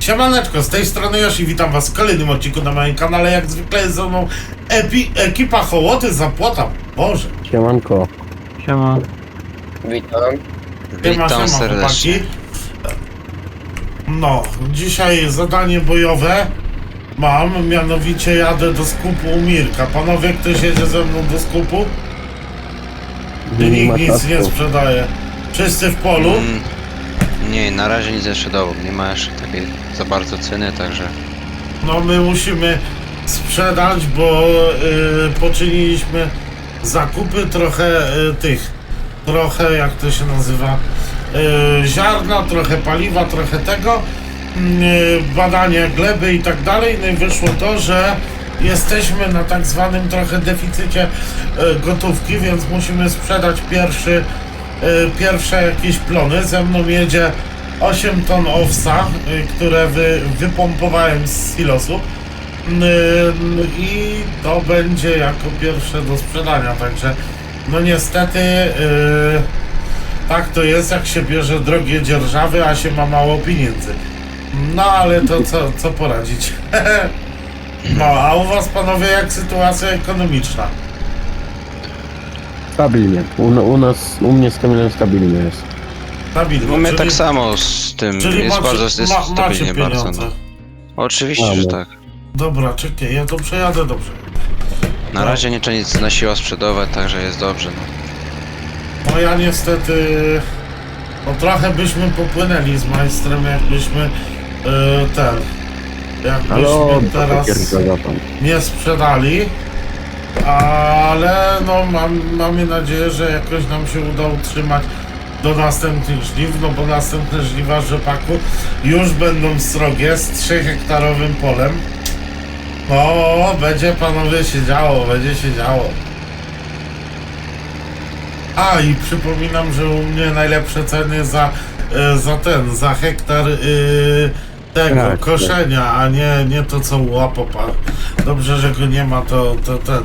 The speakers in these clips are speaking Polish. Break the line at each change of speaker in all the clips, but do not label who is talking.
Siemaneczko, z tej strony Josi, witam was w kolejnym odcinku na moim kanale. Jak zwykle jest ze mną epi, ekipa hołoty za płota. Boże,
Siemanko.
Siema.
Witam.
siema,
Witam
siema,
serdecznie.
chłopaki. No, dzisiaj zadanie bojowe mam, mianowicie jadę do skupu u Mirka. Panowie, ktoś jedzie ze mną do skupu?
Ma
nikt nic nie
czasu.
sprzedaje. Wszyscy w polu?
Mm, nie, na razie nic jeszcze domu. Nie ma jeszcze takiej za bardzo ceny, także
No my musimy sprzedać, bo y, poczyniliśmy zakupy trochę y, tych, trochę jak to się nazywa, y, ziarna, trochę paliwa, trochę tego, y, badania gleby i tak dalej. No i wyszło to, że jesteśmy na tak zwanym trochę deficycie y, gotówki, więc musimy sprzedać pierwszy, y, pierwsze jakieś plony. Ze mną jedzie 8 ton owsa, y, które wy, wypompowałem z silosu. Y, I to będzie jako pierwsze do sprzedania, także no niestety y, tak to jest, jak się bierze drogie dzierżawy, a się ma mało pieniędzy. No ale to co, co poradzić? No, a u was panowie jak sytuacja ekonomiczna?
Stabilnie. U, u nas, u mnie z Kamilem stabilnie jest.
Stabilnie,
no my
czyli-
tak samo z tym
Czyli
jest
macie,
bardzo jest
ma, macie
stabilnie bardzo.
pieniądze.
No. Oczywiście, że
Mamy.
tak.
Dobra, czekaj, ja to przejadę dobrze.
Na razie nie trzeba nic na siłę sprzedawać, także jest dobrze. No.
No ja niestety, no trochę byśmy popłynęli z majstrem, jakbyśmy e, ten, jakbyśmy
Ale
teraz
za
nie sprzedali, ale no mam, mamy nadzieję, że jakoś nam się uda utrzymać do następnych żniw, no bo następne żniwa rzepaku już będą srogie z 3 hektarowym polem. No, będzie panowie się działo, będzie się działo. A i przypominam, że u mnie najlepsze ceny za, e, za ten, za hektar y, tego
Tak, tak.
koszenia, a nie, nie to co u łapopa. Dobrze, że go nie ma, to, to ten,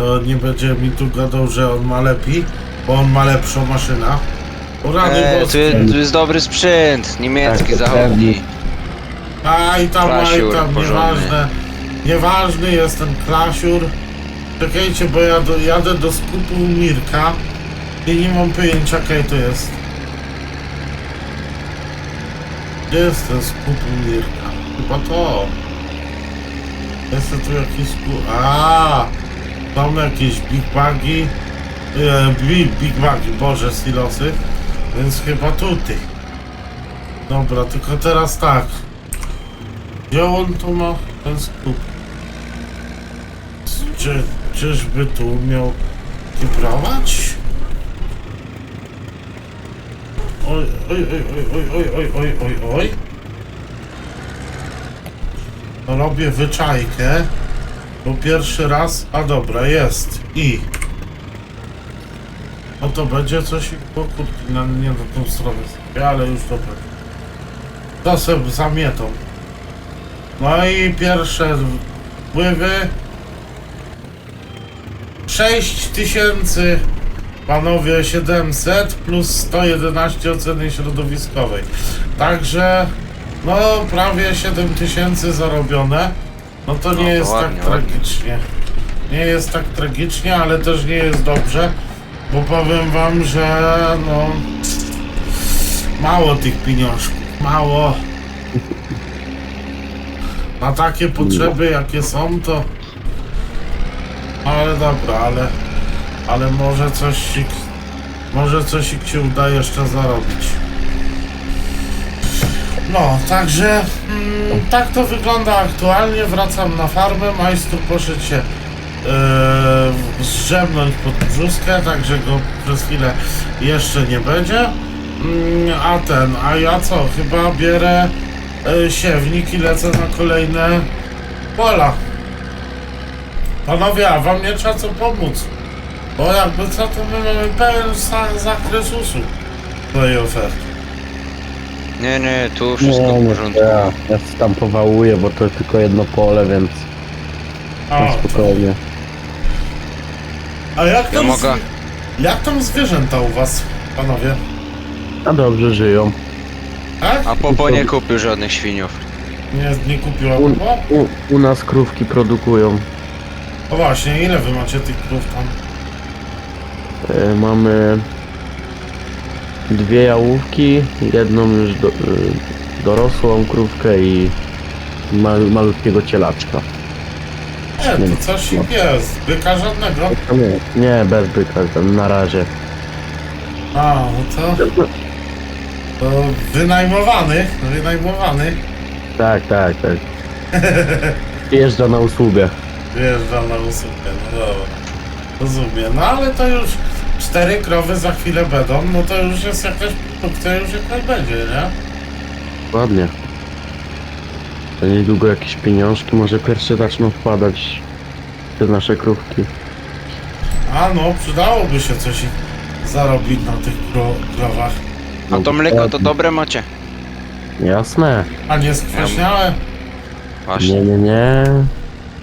to nie będzie mi tu gadał, że on ma lepiej, bo on ma lepszą maszynę. O rady
Eee, tu,
boskie.
tu jest dobry sprzęt, niemiecki,
Tak,
zachodni.
A i tam, a i
Klasiur
tam,
porządny.
nieważne. Nieważny jest ten klasiur. Czekajcie, bo ja do, jadę do skupu Mirka i nie mam pojęcia, jaka to jest. Gdzie jest ten skup Mirka? Chyba to. Jest tu jakiś skup... A, Tam jakieś Big Bagi. E, big, big Bagi, boże, silosy. Więc chyba tutaj. Dobra, tylko teraz tak. Gdzie on tu ma ten skup? Czy, czyżby tu umiał kiprować? Oj, oj, oj, oj, oj, oj, oj, oj, oj, oj. Robię wyczajkę. Bo pierwszy raz, a dobra, jest. I. No to będzie coś kurki, na, nie na tą stronę, sobie, ale już dobra. Sobie zamietą. No i pierwsze wpływy 6000 panowie 700 plus 111 oceny środowiskowej. Także no prawie 7000 zarobione. No to nie
No to
jest
ładnie,
tak
ładnie.
tragicznie. Nie jest tak tragicznie, ale też nie jest dobrze, bo powiem wam, że no mało tych pieniążków, mało. Na takie potrzeby jakie są to ale dobra, ale ale może coś się może coś się uda jeszcze zarobić. No, także mm, tak to wygląda aktualnie. Wracam na farmę. Majstru poszedł się yy, zdrzemnąć pod brzuskę, także go przez chwilę jeszcze nie będzie. Mm, a ten, a ja co? Chyba bierę yy, siewnik i lecę na kolejne pola. Panowie, a wam nie trzeba co pomóc. Bo jakby co, to my mamy pełen za- zakres usług twojej oferty.
Nie, nie, tu wszystko
Nie,
w
nie,
porządku.
ja, ja tam powałuję, bo to tylko jedno pole, więc
A,
na spokojnie.
a jak
Ja
tam,
mogę.
z, jak tam zwierzęta u was, panowie?
A dobrze żyją.
Tak?
A Popo nie kupił żadnych świniów.
Nie, nie kupiła
U,
chyba?
u, u nas krówki produkują.
No właśnie, ile wy macie tych krów tam?
E, mamy dwie jałówki, jedną już do, e, dorosłą krówkę i mal, malutkiego cielaczka.
Nie, to coś ich jest. Byka żadnego.
Nie, nie bez byka, tam na razie.
A, no to... To wynajmowany, wynajmowany.
Tak, tak, tak. Jeżdża na usługę.
Wjeżdża na usługę, no dobra. Rozumiem, no ale to już cztery krowy za chwilę będą, no to już jest jakaś produkcja, już jakaś będzie, nie?
Ładnie. To niedługo jakieś pieniążki może pierwsze zaczną wpadać te nasze krówki.
A no, przydałoby się coś zarobić na tych kro krowach.
A to mleko to dobre macie.
Jasne.
A nie skwaśniałe?
Właśnie.
Nie, nie, nie.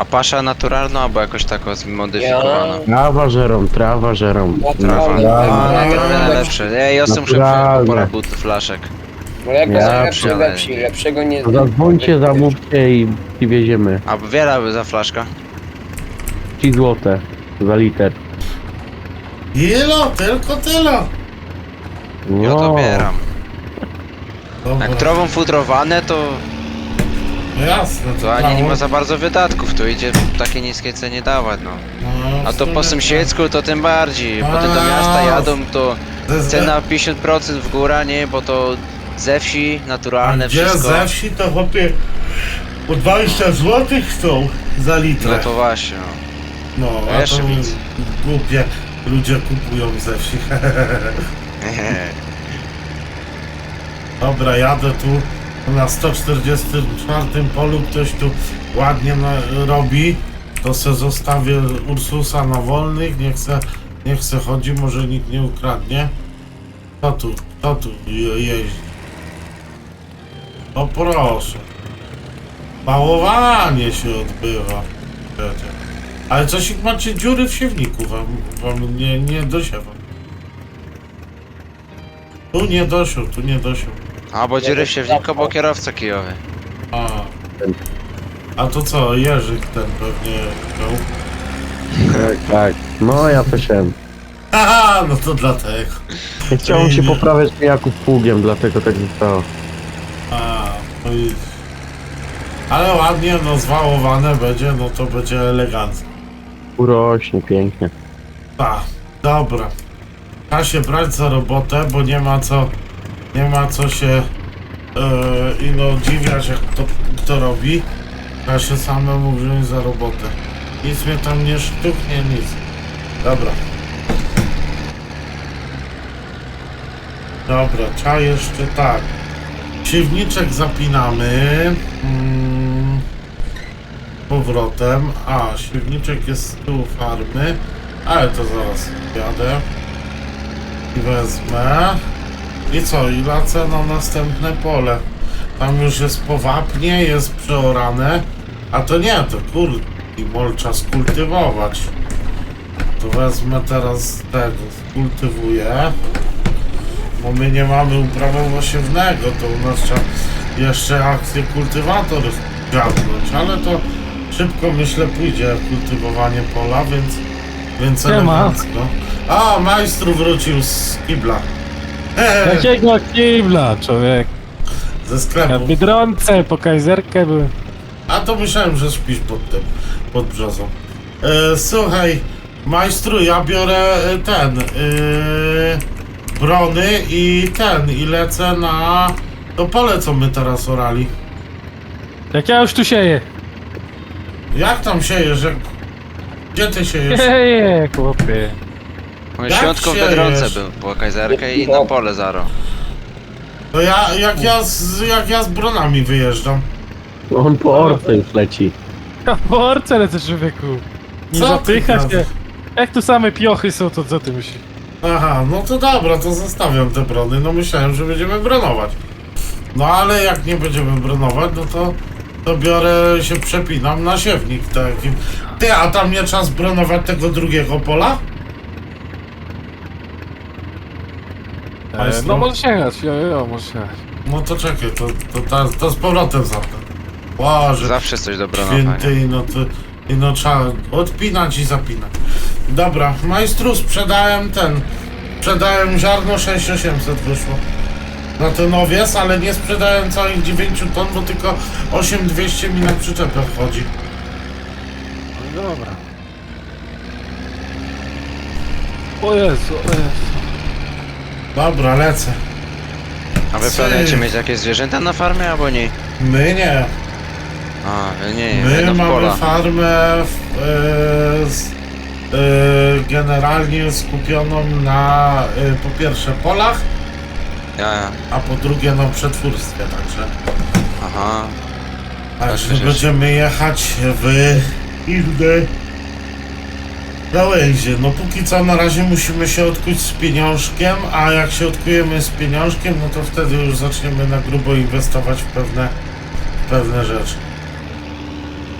A pasza naturalna albo jakoś tako zmodyfikowana?
Trawa żerą, trawa żerą.
Trawa.
Trawa.
A, to najlepsze. Ej, ja muszę
Naturalne.
po parę butów, flaszek.
No jak
Ja
ja lepszy,
pierdolę.
lepsi, lepszego nie...
Zadzwońcie, zamówcie i, i wieziemy.
A wiele by za flaszka?
3 złote za liter.
Ilo, tylko tyle.
Ja
No.
to bieram.
Dobra,
Jak trową futrowane, to,
no jasne,
to ani nie ma za bardzo wydatków, to idzie w takiej niskiej cenie dawać, no.
No,
A to po sąsiedzku to tym bardziej. Potem do miasta jadą, to cena 50% w górę, nie? Bo to ze wsi, naturalne
gdzie
wszystko.
ze wsi to chłopie po 20 zł chcą za litr.
No to właśnie, no.
No, a
Jeszcze
to
więcej.
głupie ludzie kupują ze wsi. Dobra, jadę tu na 144 polu, ktoś tu ładnie robi. To se zostawię Ursusa na wolnych, niech se, niech se chodzi, może nikt nie ukradnie. Kto tu, kto tu je- jeździ? O proszę. Pałowanie się odbywa. Ale coś macie dziury w siewniku, wam, wam nie, nie dosiewam. Tu nie dosiął, tu nie dosiął.
A bo dziury w siewniku, bo kierowca kijowy.
A. A to co, Jerzyk ten pewnie chciał.
Tak, tak. No ja też chciałem.
Aha, no to dlatego.
Nie chciałem się poprawiać Jakub pługiem, dlatego tak zostało.
A, no i... Ale ładnie, no zwałowane będzie, no to będzie elegancko.
Urośnie pięknie.
Tak, dobra. Trzeba się brać za robotę, bo nie ma co, nie ma co się yy, ino dziwiać, jak to kto robi. Trzeba się samemu wziąć za robotę. Nic mnie tam nie sztuknie, nic. Dobra. Dobra, trzeba jeszcze tak. Siewniczek zapinamy. Mm, powrotem. A, siewniczek jest z tyłu farmy. Ale to zaraz jadę. I wezmę. I co? I lecę na następne pole. Tam już jest powapnie, jest przeorane. A to nie, to kurde, mol trzeba skultywować. To wezmę teraz tego, skultywuję. Bo my nie mamy uprawowo-siewnego, to u nas trzeba jeszcze akcję kultywator dziabnąć, ale to szybko myślę pójdzie kultywowanie pola, więc więc elegancko. A, majstru wrócił z kibla.
Jakiego kibla, człowiek?
ze
Ja w
sklepu.
Biedronce, po kajzerkę byłem.
A to myślałem, że śpisz pod tym, pod brzozą. E, słuchaj, majstru, ja biorę e, ten, e, brony i ten, i lecę na to pole, co my teraz orali.
Jak ja już tu sieję.
Jak tam siejesz? Jak... Gdzie ty siejesz?
Sieję, chłopie.
Mój
Jak
świątko w? Biedronce był, po kajzerkę i na pole zaro.
To ja, jak ja z, jak ja z bronami wyjeżdżam.
On po orce już leci.
Ja po orce lecę, człowieku. Nie
Co ty
zapycha
gadasz?
się. Jak tu same piochy są, to co ty myślisz?
Aha, no to dobra, to zostawiam te brony. No myślałem, że będziemy bronować. No ale jak nie będziemy bronować, no to, to biorę, się przepinam na siewnik taki. Ty, a tam nie trzeba zbronować tego drugiego pola?
E, no może sięgać, jo, jo, może sięgać.
No to czekaj, to, to, to, to z powrotem zapnę. Boże,
Zawsze coś dobrego na fajnie.
święty, no to i no trzeba odpinać i zapinać. Dobra, majstru sprzedałem ten, sprzedałem ziarno 6800 wyszło. Na ten owies, ale nie sprzedałem całych 9 ton, bo tylko 8200 mi na przyczepę wchodzi.
No dobra. O Jezu, o Jezu.
Dobra, lecę.
A wy
Ty.
planujecie mieć jakieś zwierzęta na farmie albo nie?
My nie.
A, wy nie,
My mamy
pola.
farmę w, e, z, e, generalnie skupioną na e, po pierwsze polach,
Ja, ja.
a po drugie no przetwórstwie także.
Aha.
Także
przecież-
będziemy jechać w inne gałęzie. No póki co na razie musimy się odkuć z pieniążkiem, a jak się odkujemy z pieniążkiem, no to wtedy już zaczniemy na grubo inwestować w pewne, w pewne rzeczy.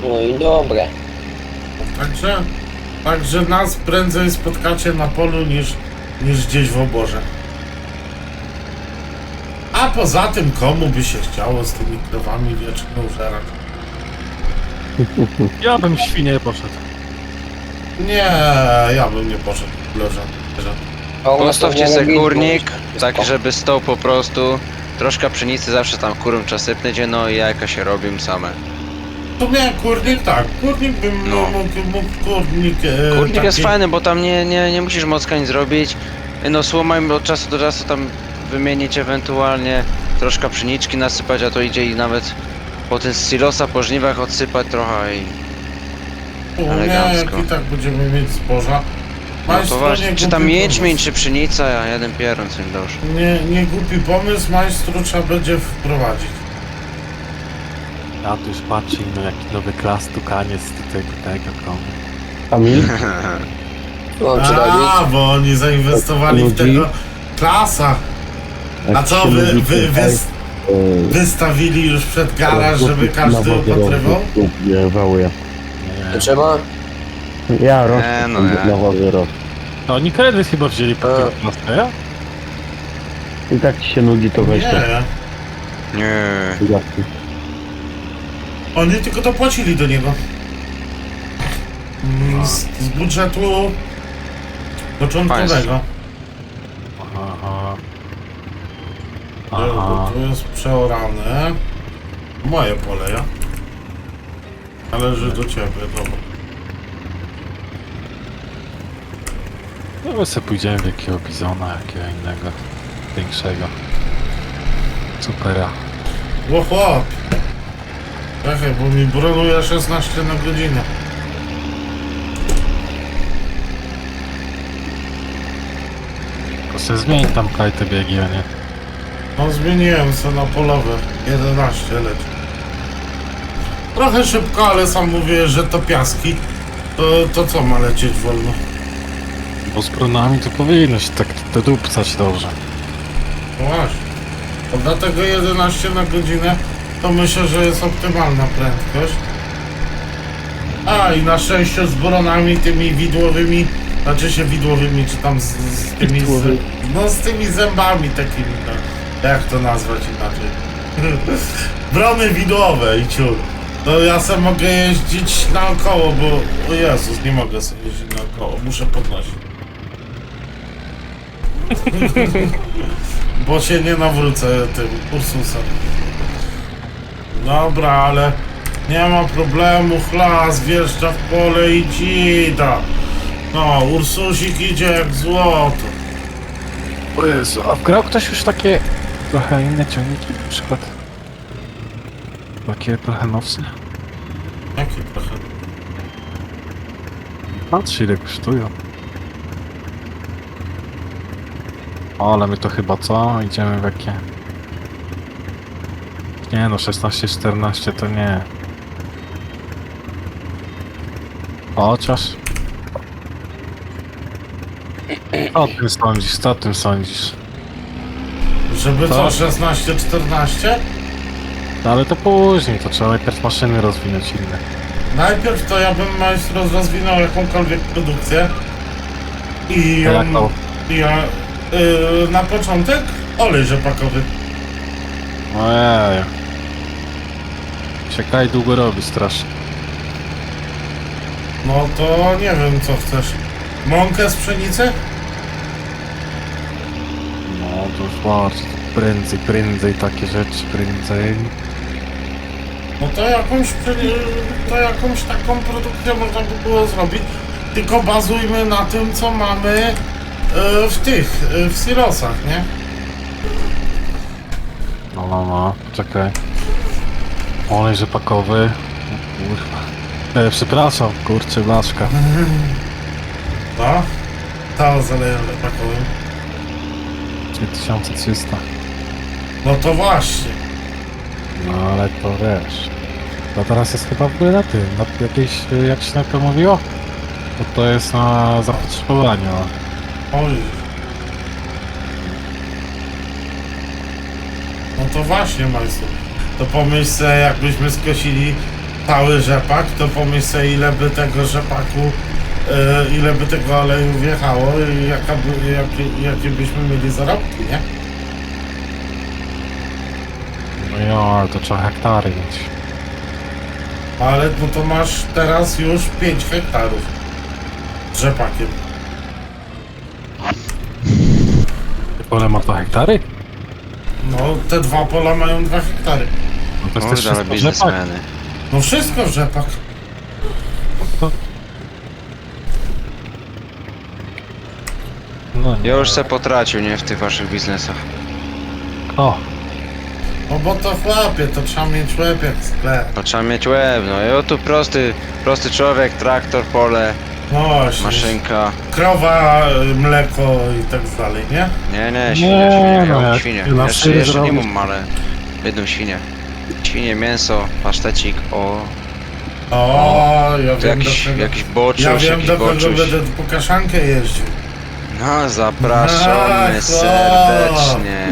No i dobre.
Także, także nas prędzej spotkacie na polu niż, niż gdzieś w oborze. A poza tym, komu by się chciało z tymi krowami wiecznie użerać?
Ja bym świnie poszedł.
Nie, ja bym nie poszedł leżę.
A u nas
Postawcie
to
kurnik,
robi-
taki żeby stał po prostu. Troszkę pszenicy zawsze tam kurum trzeba sypnąć, no i jajka się robią same.
Tu miałem kurnik, tak, kurnik bym
No.
mógł, mógł kurnik... E,
Kurnik
taki,
jest fajny, bo tam nie, nie, nie musisz mocka nic zrobić. No słoma im od czasu do czasu tam wymienić ewentualnie, troszkę pszeniczki nasypać, a to idzie i nawet potem z silosa po żniwach odsypać trochę i...
Nie,
elegancko.
jak i tak będziemy mieć zboża.
No to właśnie,
nie
czy tam
głupi
jęczmień,
pomysł.
czy pszenica, a jeden pierun dosz.
Nie, nie głupi pomysł, majstru trzeba będzie wprowadzić.
Ja tu już patrzę, no jaki nowy klas tukaniec do tego, tego komu.
Kamil?
No, czy
A, bo oni zainwestowali w tego klasa. A co, wy, wy, wy, wystawili już przed garaż, żeby każdy opatrywał?
roz- wałuje.
Trzeba?
Ja roz...
Nie, no
na
ja.
wodę roz.
To oni kredyt chyba wzięli po
A.
tym klasę, ja?
I tak ci się nudzi, to weź to.
Nie,
Nie.
Oni tylko dopłacili do niego. Mm, Z, z budżetu początkowego.
Aha. Aha.
Tu jest przeorane. Moje pole, ja. Należy do ciebie, dobra.
No my sobie pójdziemy w jakiego bizona, jakiego innego, większego. Supera.
Ło chłop! Czekaj, bo mi bronuje 16 na godzinę.
Tylko sobie zmień tam kaj te biegi, a nie?
No zmieniłem se na polowe. 11 leci. Trochę szybko, ale sam mówię, że to piaski. To, to co ma lecieć wolno?
Bo z pronami to powinno się tak dodupcać dobrze.
No właśnie. Bo dlatego 11 na godzinę to myślę, że jest optymalna prędkość. A i na szczęście z boronami tymi widłowymi, znaczy się widłowymi, czy tam z, z tymi z, no z tymi zębami takimi, no, jak to nazwać inaczej. Brony widłowe i ciur. To ja se mogę jeździć naokoło, bo o Jezus, nie mogę sobie jeździć naokoło, muszę podnosić. Bo się nie nawrócę tym Ursusem. Dobra, ale nie ma problemu, chlas wjeżdża w pole i dzida. No, Ursusik idzie jak złoto.
O Jezu, a wgrał ktoś już takie trochę inne ciągniki na przykład? Takie trochę nowsze?
Jaki trochę.
Patrz ile kosztują. O, ale my to chyba co? Idziemy w jakie? Nie no, 16-14 to nie. Chociaż... O tym sądzisz? Co o tym sądzisz?
Żeby co,
Co?
16-14?
No ale to później, to trzeba najpierw maszyny rozwinąć inne.
Najpierw to ja bym majstro rozwinął jakąkolwiek produkcję. I
A jak to?
ja, yy, na początek olej rzepakowy.
Ojej. Czekaj, długo robi strasznie.
No to nie wiem co chcesz. Mąkę z pszenicy?
No to już bardzo. Prędzej, prędzej takie rzeczy, prędzej.
No to jakąś, to jakąś taką produkcję można by było zrobić. Tylko bazujmy na tym co mamy e, w tych, e, w silosach, nie?
No, no, no, poczekaj. Olej rzepakowy. O Kurwa. E, przepraszam, kurczę, blaszka.
No. To zaleję pakowym.
3300.
No to właśnie.
No ale to wiesz. To teraz jest chyba w ogóle na tym, na jakiejś, jak się na to mówiło? Bo to jest na zapotrzebowanie. no.
Oj. No to właśnie, majstru. To pomyśl se, jakbyśmy skosili cały rzepak, to pomyśl se, ile by tego rzepaku, e, ile by tego oleju wjechało i jaka by, jakie, jakie byśmy mieli zarobki, nie?
No jo, ale to trzeba hektary mieć.
Ale no to masz teraz już 5 hektarów z rzepakiem.
Pole ma 2 hektary?
No, te dwa pola mają 2 hektary.
No to jest też
Kurde, ale
wszystko rzepak.
biznesmeny.
No wszystko w rzepak.
No nie.
Ja już se potracił, nie? W tych waszych biznesach.
O,
No bo to chłopie, to trzeba mieć łeb jak sklep.
No trzeba mieć łeb, no i o tu prosty, prosty człowiek, traktor, pole,
No właśnie.
maszynka.
Krowa, y, mleko i tak dalej, nie?
Nie, nie,
Nie,
świnia, świnia,
no
ja mam
jak
świnię.
ty na
Jeszcze, nie
zrobisz.
mam, ale jedną świnię. Świnie, mięso, pasztecik, o,
O, ja
tu
wiem
jakiś,
do kogo,
jakiś boczuś,
ja wiem
jakiś
do kogo
boczuś.
będę po kaszankę jeździł.
No, zapraszamy
Ach,
serdecznie.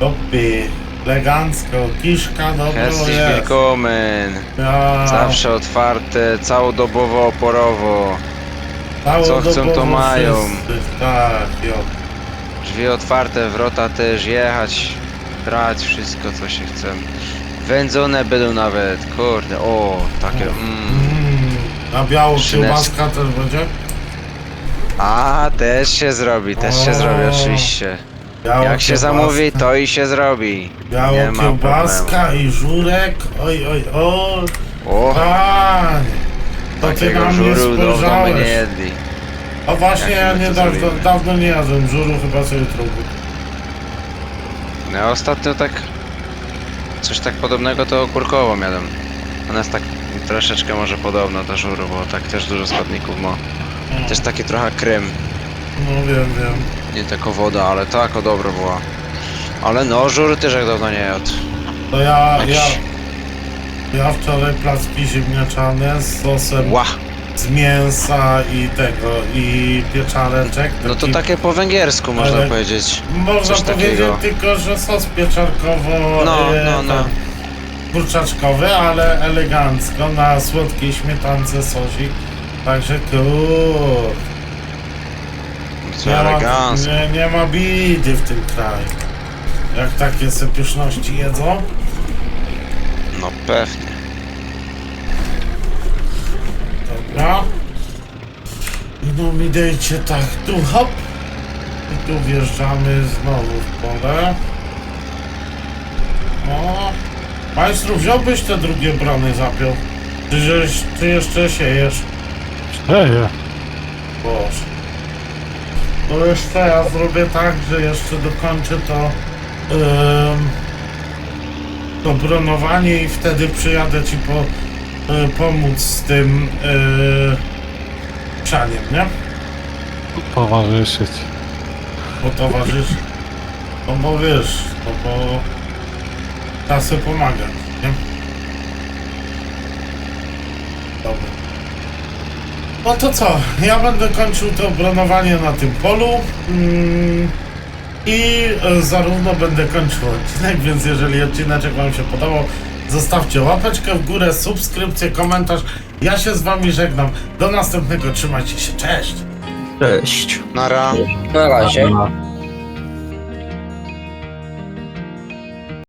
Opie, elegancko, kiszka, dobro
Herzlich
jest.
willkommen.
Ja,
Zawsze otwarte, całodobowo, oporowo. co chcą, to mają.
wszyscy. Tak, jo.
Drzwi otwarte, wrota też, jechać, brać wszystko co się chce. Wędzone będą nawet, kurde, o, takie, mm.
Mm, a biało
Szyneczka.
kiełbaska też będzie?
A, też się zrobi, też się
O.
zrobi, oczywiście.
Biała
Jak się
kiełbaska.
zamówi, to i się zrobi.
Biała
Nie ma
kiełbaska i żurek, oj, oj, oj.
O,
Panie, to ty
takiego
na mnie
żuru dawno my
spojrzałeś.
nie jedli.
O właśnie,
Jak
ja
my
nie
to
dawno,
zrobimy?
dawno nie jadłem żuru, chyba sobie trubu.
No ostatnio tak, coś tak podobnego to kurkowo miałem. Ona jest tak troszeczkę może podobna do żuru, bo tak też dużo składników ma. Też taki trochę krem.
No wiem, wiem.
Nie tylko woda, ale taka dobra była. Ale no, żur też jak dawno nie jadł.
To ja, ja,
Jakiś-
ja wczoraj placki ziemniaczane z sosem
Ła!
z mięsa i tego, i pieczareczek.
No to
taki-
takie po węgiersku można
Ale-
powiedzieć.
Można
coś
powiedzieć
takiego.
tylko, że sos pieczarkowo
No,
e,
no, no.
kurczaczkowy, ale elegancko na słodkiej śmietance sosik. Także kur...
Co
Nie ma,
elegancko.
nie, nie ma bidy w tym kraju. Jak takie se pyszności jedzą.
No pewnie.
Dobra. I no mi dejcie tak tu hop. I tu wjeżdżamy znowu w pole. O. Majstru, wziąłbyś te drugie brony zapiął? Czy, żeś, czy jeszcze siejesz?
Ej,
Boże. No jeszcze ja zrobię tak, że jeszcze dokończę to em, to bronowanie i wtedy przyjadę ci po, e, pomóc z tym e, psianiem, nie?
towarzyszyć.
Bo towarzysz. No bo wiesz, no bo sobie pomagać, nie? Dobra. No to co? Ja będę kończył to bronowanie na tym polu. Mm, I e, zarówno będę kończył odcinek, więc jeżeli odcinek Wam się podobał, zostawcie łapeczkę w górę, subskrypcję, komentarz. Ja się z Wami żegnam. Do następnego, trzymajcie się, cześć!
Cześć.
Nara.
Na razie.
Na-